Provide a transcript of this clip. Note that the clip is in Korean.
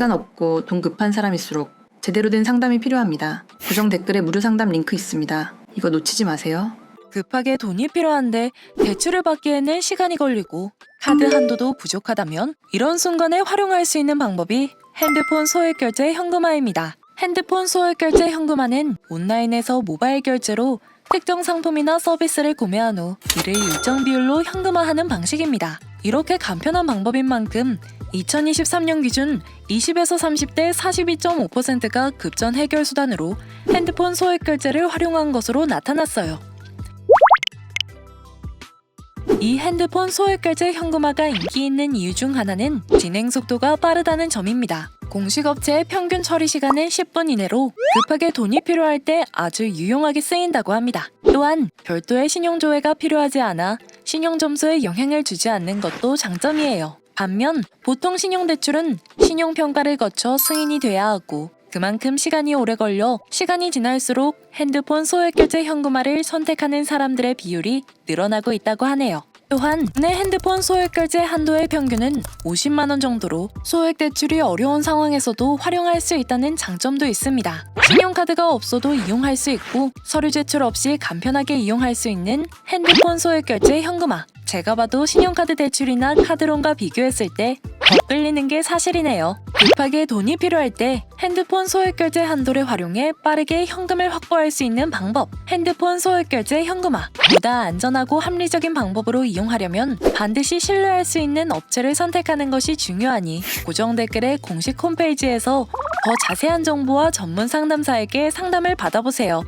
시간 없고 돈 급한 사람일수록 제대로 된 상담이 필요합니다. 고정 댓글에 무료 상담 링크 있습니다. 이거 놓치지 마세요. 급하게 돈이 필요한데 대출을 받기에는 시간이 걸리고 카드 한도도 부족하다면 이런 순간에 활용할 수 있는 방법이 핸드폰 소액 결제 현금화입니다. 핸드폰 소액 결제 현금화는 온라인에서 모바일 결제로 특정 상품이나 서비스를 구매한 후 이를 일정 비율로 현금화하는 방식입니다. 이렇게 간편한 방법인 만큼 2023년 기준 20에서 30대 42.5%가 급전 해결 수단으로 핸드폰 소액 결제를 활용한 것으로 나타났어요. 이 핸드폰 소액 결제 현금화가 인기 있는 이유 중 하나는 진행 속도가 빠르다는 점입니다. 공식 업체의 평균 처리 시간은 10분 이내로 급하게 돈이 필요할 때 아주 유용하게 쓰인다고 합니다. 또한 별도의 신용 조회가 필요하지 않아 신용 점수에 영향을 주지 않는 것도 장점이에요. 반면 보통 신용대출은 신용평가를 거쳐 승인이 돼야 하고 그만큼 시간이 오래 걸려 시간이 지날수록 핸드폰 소액결제 현금화를 선택하는 사람들의 비율이 늘어나고 있다고 하네요. 또한 내 핸드폰 소액결제 한도의 평균은 50만 원 정도로 소액 대출이 어려운 상황에서도 활용할 수 있다는 장점도 있습니다. 신용카드가 없어도 이용할 수 있고 서류 제출 없이 간편하게 이용할 수 있는 핸드폰 소액결제 현금화. 제가 봐도 신용카드 대출이나 카드론과 비교했을 때 더 끌리는 게 사실이네요. 급하게 돈이 필요할 때 핸드폰 소액결제 한도를 활용해 빠르게 현금을 확보할 수 있는 방법. 핸드폰 소액결제 현금화. 보다 안전하고 합리적인 방법으로 이용하려면 반드시 신뢰할 수 있는 업체를 선택하는 것이 중요하니 고정 댓글에 공식 홈페이지에서 더 자세한 정보와 전문 상담사에게 상담을 받아보세요.